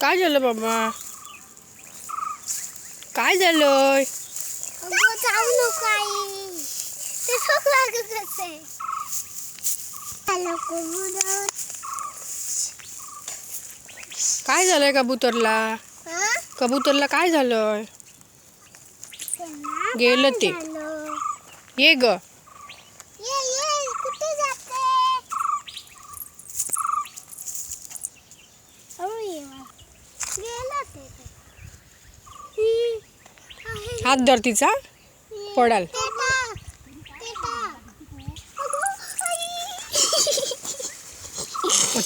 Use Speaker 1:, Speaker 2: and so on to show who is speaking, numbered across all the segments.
Speaker 1: काय झालं बाबा काय झालंय
Speaker 2: अगं जाऊ नको आई ते खूप लागत असे नको बुडत
Speaker 1: काय झालंय कबूतरला
Speaker 2: हं?
Speaker 1: कबूतरला काय झालंय
Speaker 2: त्यांना
Speaker 1: गेलं
Speaker 2: काय
Speaker 1: ते.
Speaker 2: झालं?
Speaker 1: ये ग हात धर तिचा पडाल.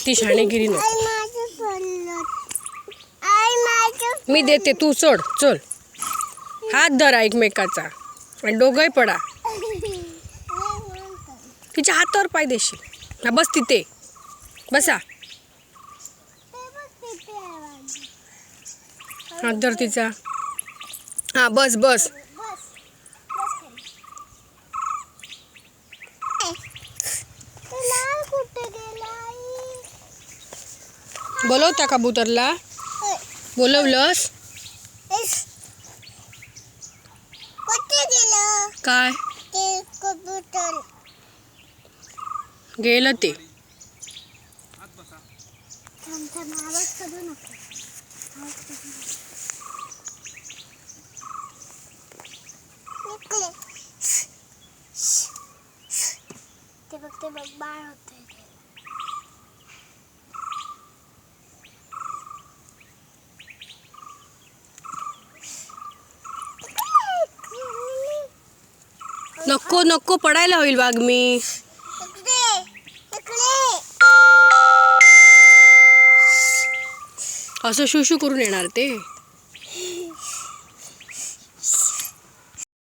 Speaker 2: ती
Speaker 1: शाणेगिरी नको. मी देते तू सोड चल. हात धरा एकमेकाचा. आणि दोघंही पडा. तिच्या हातावर पाय देशील. ना बस तिथे. बसा. हात धर तिचा. हा बस बस. बोलवता कबूतरला बोलवलंस? काय?
Speaker 2: ते कबूतर
Speaker 1: गेलं ते.
Speaker 2: थांब थांब आवाज करू नको आवाज करू नको. निघले. ते बघ ते बघ बाळ होतंय ते.
Speaker 1: नको नको पडायला होईल वाघ मी. असं शू शू करून येणार ते.